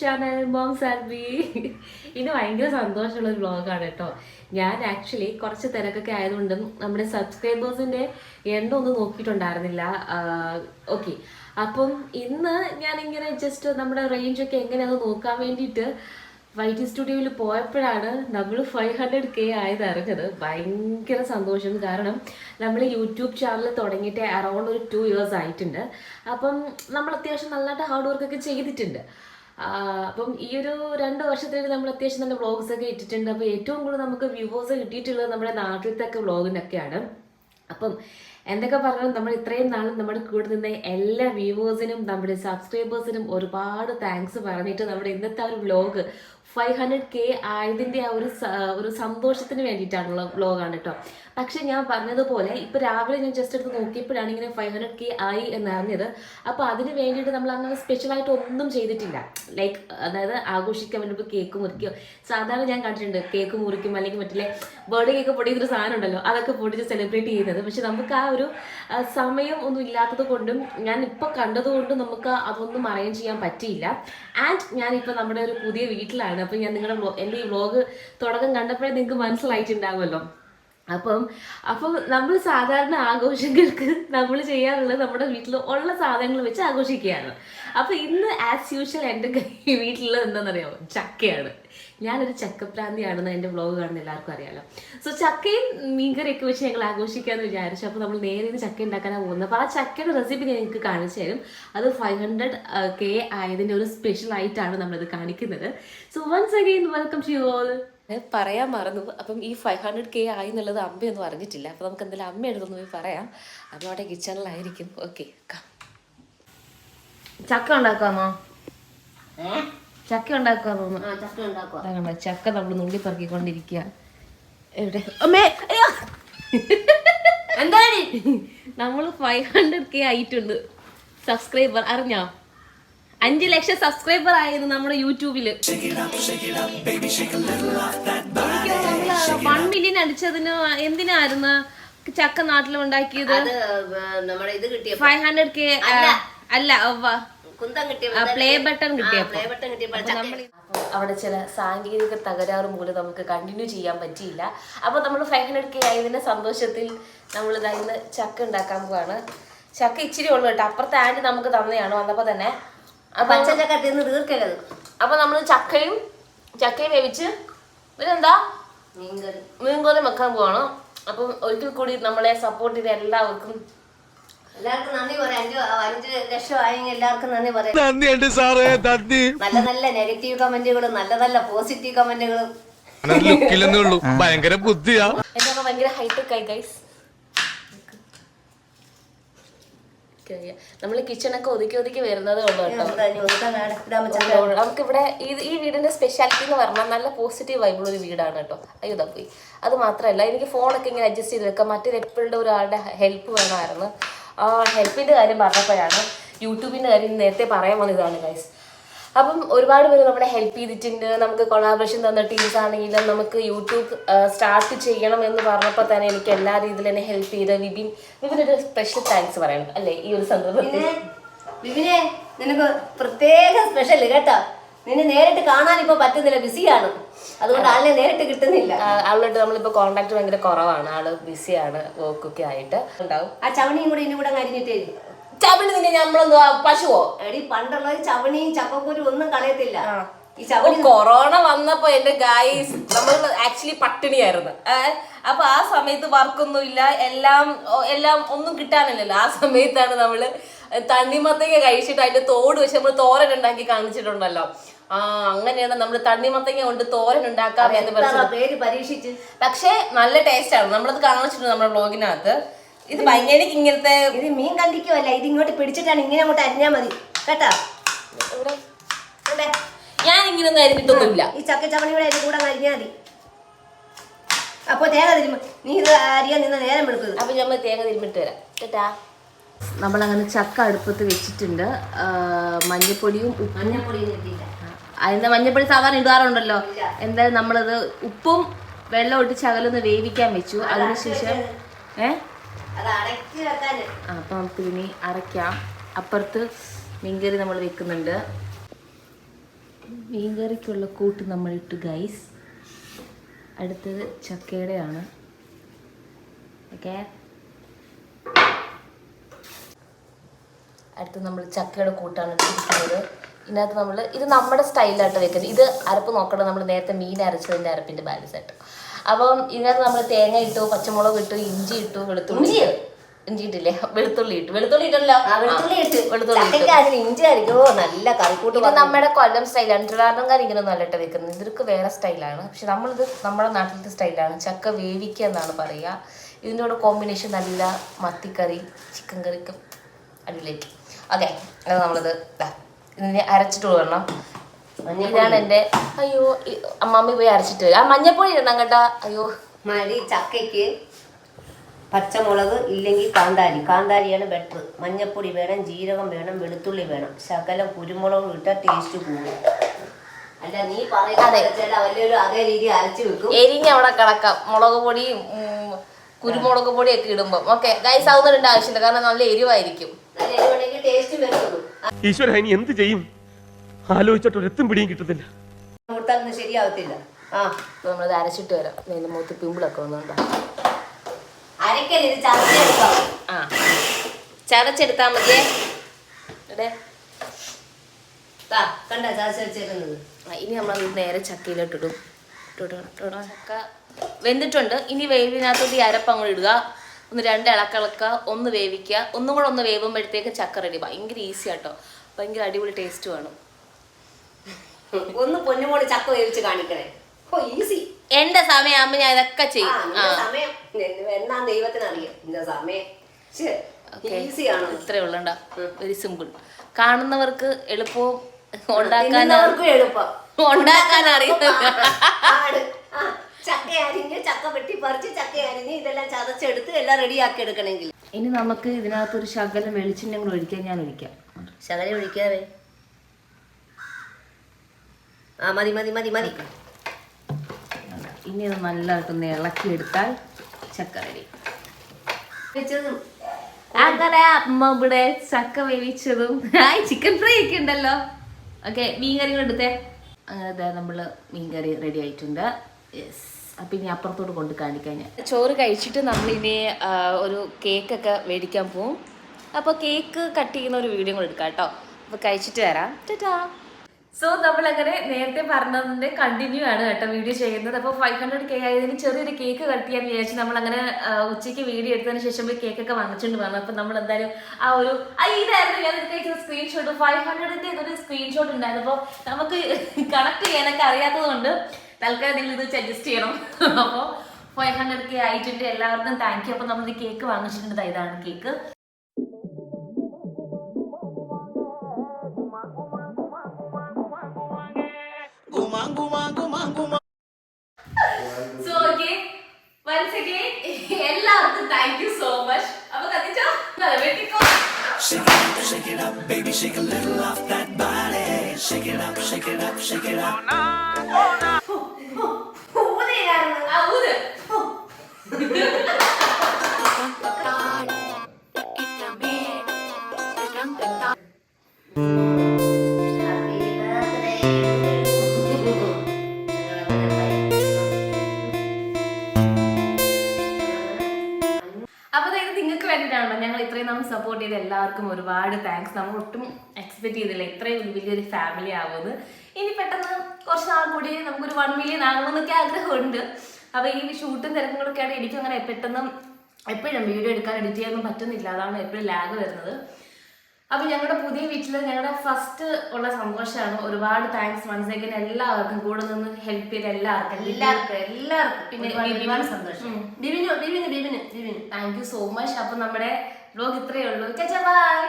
Channel mom സാൽബി ഇത് ഭയങ്കര സന്തോഷമുള്ള ഒരു വ്ളോഗാണ് കേട്ടോ. ഞാൻ ആക്ച്വലി കുറച്ച് തിരക്കൊക്കെ ആയതുകൊണ്ടും നമ്മുടെ സബ്സ്ക്രൈബേഴ്സിന്റെ എണ്ണം ഒന്നും നോക്കിയിട്ടുണ്ടായിരുന്നില്ല. ഓക്കെ അപ്പം ഇന്ന് ഞാൻ ഇങ്ങനെ ജസ്റ്റ് നമ്മുടെ റേഞ്ച് ഒക്കെ എങ്ങനെയാണെന്ന് നോക്കാൻ വേണ്ടിയിട്ട് വൈറ്റി സ്റ്റുഡിയോയിൽ പോയപ്പോഴാണ് നമ്മൾ ഫൈവ് ഹൺഡ്രഡ് കെ ആയത് അറിഞ്ഞത് ഭയങ്കര സന്തോഷം. കാരണം നമ്മൾ യൂട്യൂബ് ചാനൽ തുടങ്ങിയിട്ട് അറൗണ്ട് ഒരു ടു ഇയേഴ്സ് ആയിട്ടുണ്ട്. അപ്പം നമ്മൾ അത്യാവശ്യം നല്ലതായിട്ട് ഹാർഡ് വർക്ക് ഒക്കെ ചെയ്തിട്ടുണ്ട്. അപ്പം ഈ ഒരു രണ്ട് വർഷത്തേക്ക് നമ്മൾ അത്യാവശ്യം നല്ല വ്ളോഗ്സ് ഒക്കെ ഇട്ടിട്ടുണ്ട്. അപ്പോൾ ഏറ്റവും കൂടുതൽ നമുക്ക് വ്യൂവേഴ്സ് കിട്ടിയിട്ടുള്ളത് നമ്മുടെ നാട്ടിലത്തെ ഒക്കെ വ്ളോഗിനൊക്കെയാണ് അപ്പം എന്തൊക്കെ പറഞ്ഞാലും നമ്മൾ ഇത്രയും നാളും നമ്മുടെ കൂടെ നിന്ന എല്ലാ വ്യൂവേഴ്സിനും നമ്മുടെ സബ്സ്ക്രൈബേഴ്സിനും ഒരുപാട് താങ്ക്സ് പറഞ്ഞിട്ട് നമ്മുടെ ഇന്നത്തെ ആ ഒരു വ്ലോഗ് ഫൈവ് ഹൺഡ്രഡ് കെ ആയതിന്റെ ആ ഒരു ഒരു സന്തോഷത്തിന് വേണ്ടിയിട്ടാണുള്ള വ്ലോഗാണ് കേട്ടോ പക്ഷെ ഞാൻ പറഞ്ഞതുപോലെ ഇപ്പോൾ രാവിലെ ഞാൻ ജസ്റ്റ് എടുത്ത് നോക്കിയപ്പോഴാണ് ഇങ്ങനെ ഫൈവ് ഹൺഡ്രഡ് കെ ആയി എന്നറിഞ്ഞത്. അപ്പോൾ അതിന് വേണ്ടിയിട്ട് നമ്മൾ അങ്ങനെ സ്പെഷ്യലായിട്ട് ഒന്നും ചെയ്തിട്ടില്ല. ലൈക്ക് അതായത് ആഘോഷിക്കാൻ വേണ്ടി കേക്ക് മുറിക്കുകയോ സാധാരണ ഞാൻ കണ്ടിട്ടുണ്ട് കേക്ക് മുറിക്കും അല്ലെങ്കിൽ മറ്റേ ബർത്ത്ഡേ കേക്ക് പൊടിയൊരു സാധനം ഉണ്ടല്ലോ അതൊക്കെ പൊടിച്ച് സെലിബ്രേറ്റ് ചെയ്യുന്നത്. പക്ഷെ നമുക്ക് ആ ഒരു സമയം ഒന്നും ഇല്ലാത്തത് കൊണ്ടും ഞാൻ ഇപ്പൊ കണ്ടതുകൊണ്ടും നമുക്ക് അതൊന്നും അറേഞ്ച് ചെയ്യാൻ പറ്റിയില്ല. ആൻഡ് ഞാൻ ഞാനിപ്പോൾ നമ്മുടെ ഒരു പുതിയ വീട്ടിലാണ്. അപ്പം ഞാൻ നിങ്ങളുടെ എന്റെ ഈ വ്ലോഗ് തുടക്കം കണ്ടപ്പോഴേ നിങ്ങൾക്ക് മനസ്സിലായിട്ടുണ്ടാവുമല്ലോ. അപ്പം അപ്പം നമ്മൾ സാധാരണ ആഘോഷങ്ങൾക്ക് നമ്മൾ ചെയ്യാറുള്ളത് നമ്മുടെ വീട്ടിൽ ഉള്ള സാധനങ്ങൾ വെച്ച് ആഘോഷിക്കുകയാണ്. അപ്പൊ ഇന്ന് ആസ് യൂഷ്വൽ എന്റെ വീട്ടിലുള്ളത് എന്താണെന്നറിയാമോ? ചക്കയാണ്. ഞാനൊരു ചക്കപ്രാന്തിയാണെന്ന് എന്റെ വ്ളോഗ് കാണുന്ന എല്ലാവർക്കും അറിയാലോ. സോ ചക്കയും മീൻകറിയൊക്കെ വെച്ച് ഞങ്ങൾ ആഘോഷിക്കാമെന്ന് വിചാരിച്ചു. അപ്പോൾ നമ്മൾ നേരെ ഇന്ന് ചക്ക ഉണ്ടാക്കാനാണ് പോകുന്നത്. അപ്പോൾ ആ ചക്കയുടെ റെസിപ്പി ഞാൻ നിങ്ങൾക്ക് കാണിച്ചു തരും. അത് ഫൈവ് ഹൺഡ്രഡ് കെ ആയതിന്റെ ഒരു സ്പെഷ്യൽ ആയിട്ടാണ് നമ്മളിത് കാണിക്കുന്നത്. So once again welcome to you all പറയാൻ മറന്നു. അപ്പം ഈ ഫൈവ് ഹൺഡ്രഡ് കെ ആയി എന്നുള്ളത് അമ്മയൊന്നും അറിഞ്ഞിട്ടില്ല. അപ്പോൾ നമുക്ക് എന്തായാലും അമ്മ എടുത്തൊന്ന് പോയി പറയാം. അമ്മ അവിടെ കിച്ചണിലായിരിക്കും ഓക്കെ ചക്ക ഉണ്ടാക്കാമോ? ചക്ക ചക്ക ഉണ്ടാക്കുക അതാ ചക്ക നമ്മൾ നുള്ളി പറക്കിക്കൊണ്ടിരിക്കുക എവിടെ? അമ്മേ എന്താണ് നമ്മൾ ഫൈവ് ഹൺഡ്രഡ് കെ ആയിട്ടുണ്ട്. സബ്സ്ക്രൈബർ അറിഞ്ഞോ? അഞ്ച് ലക്ഷം സബ്സ്ക്രൈബർ ആയിരുന്നു നമ്മുടെ യൂട്യൂബിൽ. വൺ മില്യൺ അടിച്ചതിന് എന്തിനായിരുന്നു ചക്ക നാട്ടിൽ ഉണ്ടാക്കിയത് ഫൈവ് ഹൺഡ്രഡ് കെ അല്ല. കുന്തം കിട്ടിയ പ്ലേ ബട്ടൺ കിട്ടിയപ്പോ പ്ലേ ബട്ടൺ കിട്ടിയപ്പോൾ ചക്ക അപ്പം അവിടെ ചില സാങ്കേതിക തകരാറ് മൂലം നമുക്ക് കണ്ടിന്യൂ ചെയ്യാൻ പറ്റിയില്ല. അപ്പോൾ നമ്മൾ ഫൈവ് ഹൺഡ്രഡ് കെ ആയതിന്റെ സന്തോഷത്തിൽ നമ്മൾ ഇതായിരുന്നു ചക്ക ഉണ്ടാക്കാൻ പോവാണ്. ചക്ക ഇച്ചിരി ഉള്ളു കേട്ടോ. അപ്പുറത്തെ ആന്റി നമുക്ക് തന്നെയാണ് വന്നപ്പോൾ തന്നെ. അപ്പം പച്ച ചക്ക തിന്ന് തീർക്കരുത് അപ്പോൾ നമ്മൾ ചക്കയും ചക്കയും വേവിച്ച് പിന്നെന്താ? മീൻകറി. മീൻകറി വെക്കാൻ പോവാണ്. അപ്പം ഒരിക്കൽ കൂടി നമ്മളെ സപ്പോർട്ട് ചെയ്ത എല്ലാവർക്കും എല്ലാവർക്കും നന്ദി പറയാം. അഞ്ച് അഞ്ച് ലക്ഷം ആയെങ്കിൽ എല്ലാവർക്കും നന്ദി പറയാം. നന്ദിയുണ്ട് സാറേ നന്ദി. നല്ല നല്ല നെഗറ്റീവ് കമന്റുകളും നല്ല നല്ല പോസിറ്റീവ് കമന്റുകളും. ലുക്കില്ലെന്നേ ഉള്ളൂ. ഭയങ്കര ബുദ്ധിയാ. അമ്മ ഭയങ്കര ഹൈടെക് ആയി ഗൈസ് നമ്മൾ കിച്ചണൊക്കെ ഒതുക്കി ഒതുക്കി വരുന്നതേ ഉള്ളൂ കേട്ടോ. നമുക്ക് ഇവിടെ ഇത് ഈ വീടിന്റെ സ്പെഷ്യാലിറ്റി എന്ന് പറഞ്ഞാൽ നല്ല പോസിറ്റീവ് വൈബുള്ള ഒരു വീടാണ് കേട്ടോ. അയ്യോ തപ്പി പോയി. അത് മാത്രമല്ല എനിക്ക് ഫോണൊക്കെ ഇങ്ങനെ അഡ്ജസ്റ്റ് ചെയ്ത് വെക്കാം. മറ്റൊരു എപ്പോഴും ഒരാളുടെ ഹെൽപ്പ് വേണമായിരുന്നു. ആ ഹെൽപ്പിന്റെ കാര്യം പറഞ്ഞപ്പോഴാണ് യൂട്യൂബിന്റെ കാര്യം നേരത്തെ പറയാൻ വന്നതാണ് ഗൈസ് അപ്പം ഒരുപാട് പേര് നമ്മളെ ഹെൽപ്പ് ചെയ്തിട്ടുണ്ട്. നമുക്ക് കൊളാബറേഷൻ തന്ന ടീംസ് ആണെങ്കിലും നമുക്ക് യൂട്യൂബ് സ്റ്റാർട്ട് ചെയ്യണം എന്ന് പറഞ്ഞപ്പോൾ തന്നെ എനിക്ക് എല്ലാ രീതിയിലും എന്നെ ഹെൽപ്പ് ചെയ്ത് വിപിൻ. വിപിനൊരു സ്പെഷ്യൽ താങ്ക്സ് പറയണം അല്ലേ? ഈ ഒരു സന്ദർഭത്തിൽ. വിപിനെ നിനക്ക് പ്രത്യേക സ്പെഷ്യൽ കേട്ടോ. നിന്നെ നേരിട്ട് കാണാൻ ഇപ്പൊ പറ്റുന്നില്ല ബിസിയാണ്. അതുകൊണ്ട് ആളിനെ നേരിട്ട് കിട്ടുന്നില്ല. ആളോട് നമ്മളിപ്പോ കോണ്ടാക്ട് ഭയങ്കര കുറവാണ്. ആൾ ബിസിയാണ് വർക്കൊക്കെ ആയിട്ട്. ഉണ്ടാവും. ആ ചവണിയും കൂടെ ഇനി കൂടെ അരിഞ്ഞിട്ടേ ചവണി നിന്നെ നമ്മളെന്തോ പശുവോ? എടി പണ്ടുള്ള ചവണിയും ചക്കക്കുരു ഒന്നും കളയത്തില്ല. കൊറോണ വന്നപ്പോ എന്റെ ഗായ്സ് നമ്മൾ ആക്ച്വലി പട്ടിണിയായിരുന്നു. അപ്പൊ ആ സമയത്ത് വർക്കൊന്നും ഇല്ല. എല്ലാം എല്ലാം ഒന്നും കിട്ടാനില്ലല്ലോ. ആ സമയത്താണ് നമ്മൾ തണ്ണിമത്തേക്ക് കഴിച്ചിട്ട് അതിന്റെ തോട് വെച്ച് നമ്മൾ തോരൻ ഉണ്ടാക്കി കാണിച്ചിട്ടുണ്ടല്ലോ. ആ അങ്ങനെയാണ് നമ്മൾ തണ്ണിമത്തങ്ങ കൊണ്ട് തോരൻ ഉണ്ടാക്കാൻ എന്ന് പേര് പരീക്ഷിച്ച്. പക്ഷേ നല്ല ടേസ്റ്റ് ആണ്. നമ്മളത് കാണിച്ചിട്ടുണ്ട് നമ്മുടെ ബ്ലോഗിനകത്ത് ഇത് ഭയങ്കര ഇങ്ങനത്തെ ഇത് മീൻ കണ്ടിക്കുമല്ല ഇത് ഇങ്ങോട്ട് പിടിച്ചിട്ടാണ് ഇങ്ങനെ അങ്ങോട്ട് അരിഞ്ഞാ മതി. കേട്ടാ? ഞാൻ ഇങ്ങനെ ഒന്നും അരിഞ്ഞിട്ടൊന്നുമില്ല. ഈ ചക്ക ചവണിയുടെ അരി കൂടെ അരിഞ്ഞാ മതി. അപ്പൊ തേങ്ങ തരുമ്പോ നീ ഇത് അരിയാൻ നിന്ന് നേരം എടുക്കുന്നത് അപ്പൊ നമ്മൾ തേങ്ങ തിരുമ്പിട്ട് വരാം. കേട്ടാ? നമ്മളങ്ങനെ ചക്ക അടുപ്പത്ത് വെച്ചിട്ടുണ്ട്. മഞ്ഞപ്പൊടിയും മഞ്ഞപ്പൊടിയും കിട്ടിയില്ല. അതിന്റെ മഞ്ഞപ്പൊടി സാധാരണ ഇടാറുണ്ടല്ലോ. എന്തായാലും നമ്മളത് ഉപ്പും വെള്ളം ഇട്ട് ചകലൊന്ന് വേവിക്കാൻ വെച്ചു. അതിനുശേഷം ഏ? അപ്പൊ നമുക്ക് ഇനി അരയ്ക്കാം. അപ്പുറത്ത് മീൻകറി നമ്മൾ വെക്കുന്നുണ്ട്. മീൻകറിക്കുള്ള കൂട്ട് നമ്മൾ ഇട്ട് ഗൈസ് അടുത്തത് ചക്കയുടെയാണ്. ഓക്കെ. അടുത്ത് നമ്മൾ ചക്കയുടെ കൂട്ടാണ് ഇട്ടിരിക്കുന്നത്. ഇതിനകത്ത് നമ്മൾ ഇത് നമ്മുടെ സ്റ്റൈലായിട്ട് വെക്കുന്നത്. ഇത് അരപ്പ് നോക്കണം നമ്മൾ നേരത്തെ മീൻ അരച്ചതിന്റെ അരപ്പിന്റെ ബാലൻസ് ആയിട്ട്. അപ്പം ഇതിനകത്ത് നമ്മൾ തേങ്ങ ഇട്ടു പച്ചമുളക് ഇട്ടു ഇഞ്ചി ഇട്ടു വെളുത്തുള്ളി ഇഞ്ചി ഇട്ടില്ലേ? വെളുത്തുള്ളി ഇട്ടു. വെളുത്തുള്ളി ഇട്ടല്ലോ. വെളുത്തുള്ളി ഇട്ട്. വെളുത്തുള്ളി ഇട്ടു. അതിന് ഇഞ്ചി അടിക്കുമോ നല്ല കറിക്കൂട്ട് ഇത് നമ്മുടെ കൊല്ലം സ്റ്റൈലാണ്. ട്രിവാൻഡ്രംകാർ ഇങ്ങനെ നല്ലിട്ട് വെക്കുന്നത്. ഇവർക്ക് വേറെ സ്റ്റൈലാണ്. പക്ഷെ നമ്മളിത് നമ്മുടെ നാട്ടിലത്തെ സ്റ്റൈലാണ്. ചക്ക വേവിക്കുക എന്നാണ് പറയുക. ഇതിന്റെ കൂടെ കോമ്പിനേഷൻ നല്ല മത്തിക്കറി ചിക്കൻ കറിക്കും അടിയിലേക്ക് ഓക്കെ അത് നമ്മളിത് ഇതിനെ അരച്ചിട്ട് വരണം ഇതാണ് എന്റെ അയ്യോ ഈ അമ്മാമ്മ പോയി അരച്ചിട്ട് വരും. ആ മഞ്ഞപ്പൊടി ഇടണം കേട്ടോ. അയ്യോ. മടി ചക്കയ്ക്ക് പച്ചമുളക് ഇല്ലെങ്കിൽ കാന്താരി. കാന്താരിയാണ് ബെറ്റർ മഞ്ഞപ്പൊടി വേണം ജീരകം വേണം വെളുത്തുള്ളി വേണം. ശകലം കുരുമുളകും ഇട്ടാൽ ടേസ്റ്റ് കൂടും. അല്ല നീ പറയുന്നത് വലിയൊരു അതേ രീതി അരച്ചു വെക്കും. എരിഞ്ഞ് അവിടെ കിടക്കാം. മുളക് പൊടിയും ഉം, കുരുമുളക് പൊടിയൊക്കെ ഇടുമ്പോൾ ഓക്കെ ഗൈസ് ആവുന്നതിന്റെ ആവശ്യമില്ല. കാരണം നല്ല എരിവായിരിക്കും. നല്ല എരിവുണ്ടെങ്കിൽ ടേസ്റ്റ് വരുള്ളൂ ഈശ്വര ഇനി എന്ത് ചെയ്യും? ആലോചിച്ചിട്ട് ഒരെത്തും പിടിയും കിട്ടത്തില്ല. കൊടുത്താലൊന്നും ശരിയാവത്തില്ല. ആ നമ്മൾ അരച്ചിട്ട് വരാം. അതിന്റെ മുഖത്ത് പിമ്പിളൊക്കെ വന്നുണ്ടോ. അരക്കൽ ഇത് ആ ചതച്ചെടുത്താൽ മതിയേ. ഇവിടെ കണ്ട ചതച്ച് ഇനി നമ്മൾ നേരെ ചക്കയിലോട്ടിടും. ചക്ക വെന്തിട്ടുണ്ട്. ഇനി വേവിനകത്തോട്ട് ഈ അരപ്പ് അങ്ങോട്ട് ഇടുക. ഒന്ന് രണ്ട് ഇളക്കിളക്കുക ഒന്ന് വേവിക്കുക. ഒന്നും കൂടെ ഒന്ന് വേവുമ്പോഴത്തേക്ക് ചക്ക റെഡി ഭയങ്കര ഈസി ആട്ടോ. ഭയങ്കര അടിപൊളി ടേസ്റ്റ് വേണം. ഒന്ന് പൊന്നുമോൾ ചക്ക വേവിച്ച് കാണിക്കണേ. ഓ ഈസി എന്റെ സമയമാകുമ്പോൾ ഞാൻ ഇതൊക്കെ ചെയ്യും. ആ നിന്റെ സമയം. എന്നാ ദൈവത്തിന് അറിയാം. നിന്റെ സമയം. Okay. ഈസിയാണോ ഇത്രേ ഉള്ളണ്ട വെരി സിമ്പിൾ കാണുന്നവർക്ക് എളുപ്പവും ഉണ്ടാക്കാൻ എളുപ്പം. ഉണ്ടാക്കാൻ. ആ, ചക്ക അരിഞ്ഞ് ചക്ക വെട്ടി പറിച്ച് ചക്ക അരിഞ്ഞ് ഇതെല്ലാം ചതച്ചെടുത്ത് എല്ലാം റെഡിയാക്കി എടുക്കണമെങ്കിൽ. ഇനി നമുക്ക് ഇതിനകത്ത് ഒരു ശകലം വെളിച്ചെണ്ണ കൂടെ ഒഴിക്കാൻ ഞാൻ ഒഴിക്കാം ശകലം ഒഴിക്കാവേ. ആ മതി മതി മതി മതി. ഇനി ഇത് നല്ലതായിട്ടൊന്ന് ഇളക്കിയെടുത്താൽ ചക്ക റെഡി വെച്ചതും അങ്ങനെ അമ്മ ഇവിടെ ചക്ക വേവിച്ചതും. ഹായ് ചിക്കൻ ഫ്രൈ ഒക്കെ ഉണ്ടല്ലോ. ഓക്കെ മീൻകറി എടുത്തേ. അങ്ങനെ നമ്മൾ നമ്മൾ മീൻകറി റെഡി ആയിട്ടുണ്ട്. യെസ് അപ്പം ഇനി അപ്പുറത്തോട്ട് കൊണ്ട് കാണിക്കാൻ ഞാൻ. ചോറ് കഴിച്ചിട്ട് നമ്മളിനി ഒരു കേക്കൊക്കെ മേടിക്കാൻ പോവും. അപ്പോൾ കേക്ക് കട്ട് ചെയ്യുന്ന ഒരു വീഡിയോ കൂടെ എടുക്കാം കേട്ടോ. അപ്പോൾ കഴിച്ചിട്ട് വരാം. ചേട്ടാ സോ നമ്മളങ്ങനെ നേരത്തെ പറഞ്ഞതിന്റെ കണ്ടിന്യൂ ആണ് കേട്ടോ വീഡിയോ ചെയ്യുന്നത്. അപ്പോൾ ഫൈവ് ഹൺഡ്രഡ് കെ ആയതിന് ചെറിയൊരു കേക്ക് കട്ട് ചെയ്യാൻ വിചാരിച്ച് നമ്മൾ അങ്ങനെ ഉച്ചയ്ക്ക് വീഡിയോ എടുത്തതിന് ശേഷം പോയി കേക്കൊക്കെ വാങ്ങിച്ചുകൊണ്ട് വന്നു. അപ്പോൾ നമ്മൾ എന്തായാലും ആ ഒരു ഇതായിരുന്നു. ഞാൻ കഴിച്ച സ്ക്രീൻഷോട്ട് ഫൈവ് ഹൺഡ്രഡിന്റെ ഒരു സ്ക്രീൻഷോട്ട് ഉണ്ടായിരുന്നു. അപ്പോൾ നമുക്ക് കണക്ട് ചെയ്യാനൊക്കെ അറിയാത്തത് കൊണ്ട് തൽക്കാലം നിങ്ങൾ ഇത് അഡ്ജസ്റ്റ് ചെയ്യണം. അപ്പോൾ ഫൈവ് ഹൺഡ്രഡ് കെ ആയിട്ടുണ്ട്. എല്ലാവർക്കും താങ്ക് യു അപ്പോൾ നമ്മൾ ഈ കേക്ക് വാങ്ങിച്ചിട്ടുണ്ട്. ദാ ഇതാണ് cake so okay once again എല്ലാവർക്കും താങ്ക് യു സോ മച്ച് അപ്പൊ കത്തിച്ചോ? വെട്ടിക്കോ. ആ ഊര് അപ്പൊ ഇത് നിങ്ങൾക്ക് ഞങ്ങൾ സപ്പോർട്ട് ചെയ്ത എല്ലാവർക്കും ഒരുപാട് താങ്ക്സ് നമ്മൾ ഒട്ടും എക്സ്പെക്ട് ചെയ്തില്ല. ഇത്രയും വലിയൊരു ഫാമിലി ആവുമെന്ന്. ഇനി പെട്ടെന്ന് കുറച്ച് നാൾ കൂടി നമുക്കൊരു വൺ മില്യൺ ആകണമെന്നൊക്കെ ആഗ്രഹമുണ്ട്. അപ്പൊ ഈ ഷൂട്ടും തിരക്കുകളൊക്കെയാണ് എനിക്ക് അങ്ങനെ പെട്ടെന്ന് എപ്പോഴും വീഡിയോ എടുക്കാൻ എഡിറ്റ് ചെയ്യാനൊന്നും പറ്റുന്നില്ല. അതാണ് എപ്പോഴും ലാഗ് വരുന്നത്. അപ്പൊ ഞങ്ങളുടെ പുതിയ വീട്ടിൽ ഞങ്ങളുടെ ഫസ്റ്റ് ഉള്ള സന്തോഷമാണ് ഒരുപാട് താങ്ക്സ് വൺസ് അഗൈൻ എല്ലാവർക്കും കൂടെ നിന്ന് ഹെൽപ്പ് ചെയ്ത് എല്ലാവർക്കും. എല്ലാവർക്കും എല്ലാവർക്കും പിന്നെ ഒരുപാട് സന്തോഷം. ഡിവിനു ബിബിന് ബിബിന് ബിബിന് താങ്ക് യു സോ മച്ച് അപ്പൊ നമ്മുടെ ബ്ലോഗ് ഇത്രയേ ഉള്ളൂ. ബൈ